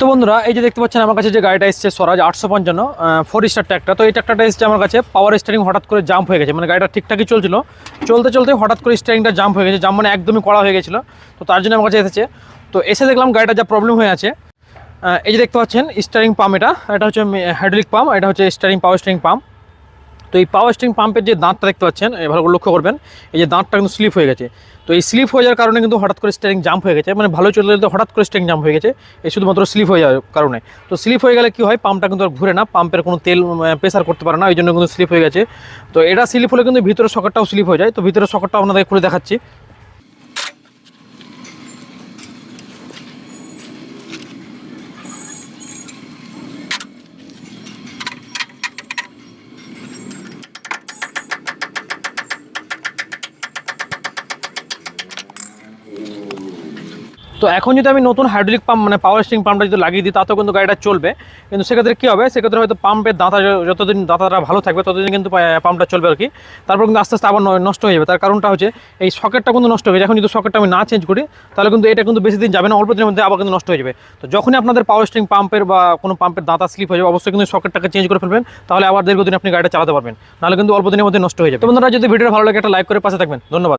তো বন্ধুরা, এই যে দেখতে পাচ্ছেন আমার কাছে যে গাড়িটা এসছে স্বরাজ আটশো পঞ্চান্ন ফোর স্টার ট্র্যাকটা তো এই ট্র্যাকটা এসছে আমার কাছে পাওয়ার স্টারিং হঠাৎ করে জাম্প হয়ে গেছে মানে গাড়িটা ঠিকঠাকই চলছিল। চলতে চলতে হঠাৎ করে স্টারিংটা জাম্প হয়ে গেছে জাম্প মানে একদমই কড়া হয়ে গেছিল, তো তার জন্য আমার কাছে এসেছে। তো এসে দেখলাম গাড়িটা যা প্রবলেম হয়ে আছে। এই যে দেখতে পাচ্ছেন স্টারিং পাম্প এটা এটা হচ্ছে হাইড্রোলিক পাম্প এটা হচ্ছে স্টারিং পাওয়ার স্টারিং পাম্প তো এই পাওয়ার স্টিং পাম্পের যে দাঁতটা দেখতে পাচ্ছেন ভালো করে লক্ষ্য করবেন, এই যে দাঁতটা কিন্তু স্লিপ হয়ে গেছে। তো এই স্লিপ হয়ে যাওয়ার কারণে কিন্তু হঠাৎ করে স্টিয়ারিং জাম্প হয়ে গেছে মানে ভালো চলতে চলতে হঠাৎ করে স্টিয়ারিং জাম্প হয়ে গেছে, এই শুধুমাত্র স্লিপ হয়ে যাওয়ার কারণে। তো স্লিপ হয়ে গেলে কি হয় পাম্পটা কিন্তু আর ঘুরে না পাম্পের কোনো তেল প্রেসার করতে পারে না, ওই জন্য কিন্তু স্লিপ হয়ে গেছে। তো এটা স্লিপ হলে কিন্তু ভিতরের সকেটটাও স্লিপ হয়ে যায়, তো ভিতরের সকেটটা আপনাদের খুলে দেখাচ্ছি। তো এখন যদি আমি নতুন হাইড্রোলিক পাম্প মানে পাওয়ার স্টিং পাম্পটা যদি লাগিয়ে দিই, তাতেও কিন্তু গাড়িটা চলবে। কিন্তু সেক্ষেত্রে কী হবে? সেক্ষেত্রে হয়তো পাম্পের দাঁতা যতদিন দাঁতাটা ভালো থাকবে, ততদিন কিন্তু পাম্পটা চলবে আর কি। তারপর কিন্তু আস্তে আস্তে আবার নষ্ট হয়ে যাবে। তার কারণটা হচ্ছে, এই সকেটটা কিন্তু নষ্ট হয়ে যাবে। এখন যদি সকেটটা আমি না চেঞ্জ করি, তাহলে কিন্তু এটা কিন্তু বেশি দিন যাবে না, অল্প দিনের মধ্যে আবার কিন্তু নষ্ট হয়ে যাবে। তো যখনই আপনাদের পাওয়ার স্টিং পাম্পের বা কোনো পাম্পের দাঁতা স্লিপ হয়ে যাবে, অবশ্যই কিন্তু সকেটটাকে চেঞ্জ করে ফেলবেন। তাহলে আবার দীর্ঘদিন আপনি গাড়িটা চালাতে পারবেন। নাহলে কিন্তু অল্প দিনের মধ্যে নষ্ট হয়ে যাবে। তো বন্ধুরা, যদি ভিডিও ভালো লাগে, একটা লাইক করে পাশে থাকবেন। ধন্যবাদ।